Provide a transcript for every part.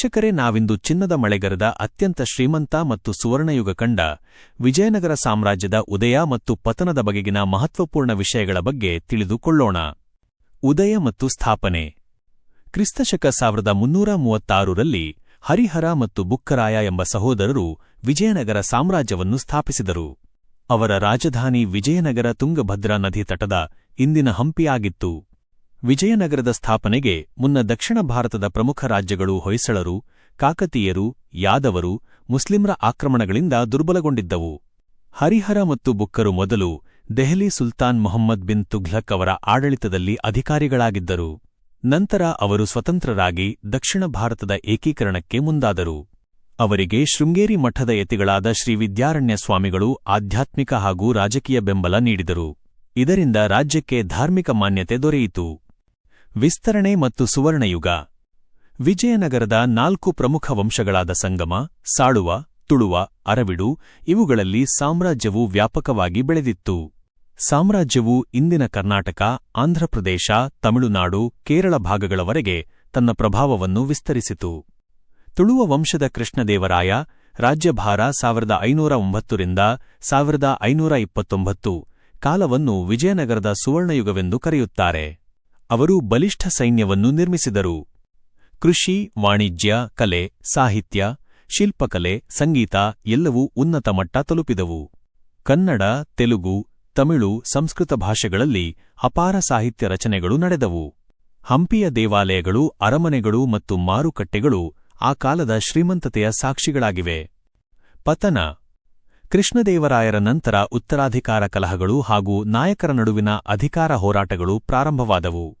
ವೀಕ್ಷಕರೇ, ನಾವಿಂದು ಚಿನ್ನದ ಮಳೆಗರದ ಅತ್ಯಂತ ಶ್ರೀಮಂತ ಮತ್ತು ಸುವರ್ಣಯುಗ ಕಂಡ ವಿಜಯನಗರ ಸಾಮ್ರಾಜ್ಯದ ಉದಯ ಮತ್ತು ಪತನದ ಬಗೆಗಿನ ಮಹತ್ವಪೂರ್ಣ ವಿಷಯಗಳ ಬಗ್ಗೆ ತಿಳಿದುಕೊಳ್ಳೋಣ. ಉದಯ ಮತ್ತು ಸ್ಥಾಪನೆ. ಕ್ರಿಸ್ತಶಕ ಸಾವಿರದ ಮುನ್ನೂರ ಮೂವತ್ತಾರರಲ್ಲಿ ಹರಿಹರ ಮತ್ತು ಬುಕ್ಕರಾಯ ಎಂಬ ಸಹೋದರರು ವಿಜಯನಗರ ಸಾಮ್ರಾಜ್ಯವನ್ನು ಸ್ಥಾಪಿಸಿದರು. ಅವರ ರಾಜಧಾನಿ ವಿಜಯನಗರ ತುಂಗಭದ್ರಾ ನದಿ ತಟದ ಇಂದಿನ ಹಂಪಿಯಾಗಿತ್ತು. ವಿಜಯನಗರದ ಸ್ಥಾಪನೆಗೆ ಮುನ್ನ ದಕ್ಷಿಣ ಭಾರತದ ಪ್ರಮುಖ ರಾಜ್ಯಗಳು ಹೊಯ್ಸಳರು, ಕಾಕತೀಯರು, ಯಾದವರು ಮುಸ್ಲಿಂರ ಆಕ್ರಮಣಗಳಿಂದ ದುರ್ಬಲಗೊಂಡಿದ್ದವು. ಹರಿಹರ ಮತ್ತು ಬುಕ್ಕರು ಮೊದಲು ದೆಹಲಿ ಸುಲ್ತಾನ್ ಮೊಹಮ್ಮದ್ ಬಿನ್ ತುಘ್ಲಕ್ ಅವರ ಆಡಳಿತದಲ್ಲಿ ಅಧಿಕಾರಿಗಳಾಗಿದ್ದರು. ನಂತರ ಅವರು ಸ್ವತಂತ್ರರಾಗಿ ದಕ್ಷಿಣ ಭಾರತದ ಏಕೀಕರಣಕ್ಕೆ ಮುಂದಾದರು. ಅವರಿಗೆ ಶೃಂಗೇರಿ ಮಠದ ಯತಿಗಳಾದ ಶ್ರೀ ವಿದ್ಯಾರಣ್ಯ ಸ್ವಾಮಿಗಳು ಆಧ್ಯಾತ್ಮಿಕ ಹಾಗೂ ರಾಜಕೀಯ ಬೆಂಬಲ ನೀಡಿದರು. ಇದರಿಂದ ರಾಜ್ಯಕ್ಕೆ ಧಾರ್ಮಿಕ ಮಾನ್ಯತೆ ದೊರೆಯಿತು. ವಿಸ್ತರಣೆ ಮತ್ತು ಸುವರ್ಣಯುಗ. ವಿಜಯನಗರದ ನಾಲ್ಕು ಪ್ರಮುಖ ವಂಶಗಳಾದ ಸಂಗಮ, ಸಾಳುವ, ತುಳುವ, ಅರವಿಡು ಇವುಗಳಲ್ಲಿ ಸಾಮ್ರಾಜ್ಯವು ವ್ಯಾಪಕವಾಗಿ ಬೆಳೆದಿತ್ತು. ಸಾಮ್ರಾಜ್ಯವು ಇಂದಿನ ಕರ್ನಾಟಕ ಆಂಧ್ರಪ್ರದೇಶ ತಮಿಳುನಾಡು, ಕೇರಳ ಭಾಗಗಳವರೆಗೆ ತನ್ನ ಪ್ರಭಾವವನ್ನು ವಿಸ್ತರಿಸಿತು. ತುಳುವ ವಂಶದ ಕೃಷ್ಣದೇವರಾಯ, ರಾಜ್ಯಭಾರ ಸಾವಿರದ ಐನೂರ ಒಂಬತ್ತರಿಂದ ಸಾವಿರದ ಐನೂರ ಇಪ್ಪತ್ತೊಂಬತ್ತು, ಕಾಲವನ್ನು ವಿಜಯನಗರದ ಸುವರ್ಣಯುಗವೆಂದು ಕರೆಯುತ್ತಾರೆ. ಅವರು ಬಲಿಷ್ಠ ಸೈನ್ಯವನ್ನು ನಿರ್ಮಿಸಿದರು. ಕೃಷಿ, ವಾಣಿಜ್ಯ, ಕಲೆ, ಸಾಹಿತ್ಯ, ಶಿಲ್ಪಕಲೆ, ಸಂಗೀತ ಎಲ್ಲವೂ ಉನ್ನತ ಮಟ್ಟ ತಲುಪಿದವು. ಕನ್ನಡ, ತೆಲುಗು, ತಮಿಳು ಸಂಸ್ಕೃತ ಭಾಷೆಗಳಲ್ಲಿ ಅಪಾರ ಸಾಹಿತ್ಯ ರಚನೆಗಳು ನಡೆದವು. ಹಂಪಿಯ ದೇವಾಲಯಗಳು, ಅರಮನೆಗಳು ಮತ್ತು ಮಾರುಕಟ್ಟೆಗಳು ಆ ಕಾಲದ ಶ್ರೀಮಂತತೆಯ ಸಾಕ್ಷಿಗಳಾಗಿವೆ. ಪತನ. ಕೃಷ್ಣದೇವರಾಯರ ನಂತರ ಉತ್ತರಾಧಿಕಾರ ಕಲಹಗಳು ಹಾಗೂ ನಾಯಕರ ನಡುವಿನ ಅಧಿಕಾರ ಹೋರಾಟಗಳು ಪ್ರಾರಂಭವಾದವು.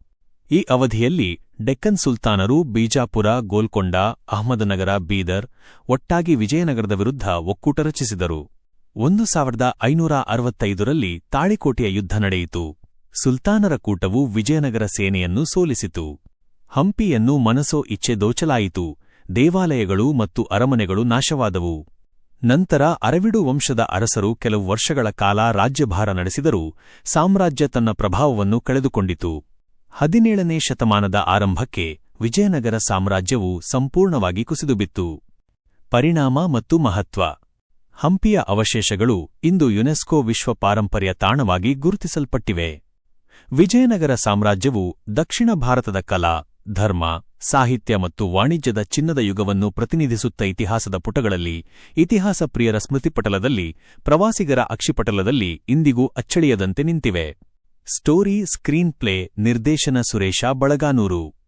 ಈ ಅವಧಿಯಲ್ಲಿ ಡೆಕ್ಕನ್ ಸುಲ್ತಾನರು ಬೀಜಾಪುರ, ಗೋಲ್ಕೊಂಡ, ಅಹಮದನಗರ, ಬೀದರ್ ಒಟ್ಟಾಗಿ ವಿಜಯನಗರದ ವಿರುದ್ಧ ಒಕ್ಕೂಟ ರಚಿಸಿದರು. ಒಂದು ಸಾವಿರದ ಐನೂರ ಅರವತ್ತೈದರಲ್ಲಿ ತಾಳಿಕೋಟೆಯ ಯುದ್ಧ ನಡೆಯಿತು. ಸುಲ್ತಾನರ ಕೂಟವು ವಿಜಯನಗರ ಸೇನೆಯನ್ನು ಸೋಲಿಸಿತು. ಹಂಪಿಯನ್ನು ಮನಸೋ ಇಚ್ಛೆ ದೋಚಲಾಯಿತು. ದೇವಾಲಯಗಳು ಮತ್ತು ಅರಮನೆಗಳು ನಾಶವಾದವು. ನಂತರ ಅರವಿಡು ವಂಶದ ಅರಸರು ಕೆಲವು ವರ್ಷಗಳ ಕಾಲ ರಾಜ್ಯಭಾರ ನಡೆಸಿದರೂ ಸಾಮ್ರಾಜ್ಯ ತನ್ನ ಪ್ರಭಾವವನ್ನು ಕಳೆದುಕೊಂಡಿತು. ಹದಿನೇಳನೇ ಶತಮಾನದ ಆರಂಭಕ್ಕೆ ವಿಜಯನಗರ ಸಾಮ್ರಾಜ್ಯವು ಸಂಪೂರ್ಣವಾಗಿ ಕುಸಿದುಬಿತ್ತು. ಪರಿಣಾಮ ಮತ್ತು ಮಹತ್ವ. ಹಂಪಿಯ ಅವಶೇಷಗಳು ಇಂದು ಯುನೆಸ್ಕೋ ವಿಶ್ವ ಪಾರಂಪರ್ಯ ತಾಣವಾಗಿ ಗುರುತಿಸಲ್ಪಟ್ಟಿವೆ. ವಿಜಯನಗರ ಸಾಮ್ರಾಜ್ಯವು ದಕ್ಷಿಣ ಭಾರತದ ಕಲಾ, ಧರ್ಮ, ಸಾಹಿತ್ಯ ಮತ್ತು ವಾಣಿಜ್ಯದ ಚಿನ್ನದ ಯುಗವನ್ನು ಪ್ರತಿನಿಧಿಸುತ್ತ ಇತಿಹಾಸದ ಪುಟಗಳಲ್ಲಿ ಇತಿಹಾಸ ಪ್ರಿಯರ ಸ್ಮೃತಿಪಟಲದಲ್ಲಿ, ಪ್ರವಾಸಿಗರ ಅಕ್ಷಿಪಟಲದಲ್ಲಿ ಇಂದಿಗೂ ಅಚ್ಚಳಿಯದಂತೆ ನಿಂತಿವೆ. ಸ್ಟೋರಿ ಸ್ಕ್ರೀನ್ ಪ್ಲೇ ನಿರ್ದೇಶನ ಸುರೇಶ ಬಳಗಾನೂರು.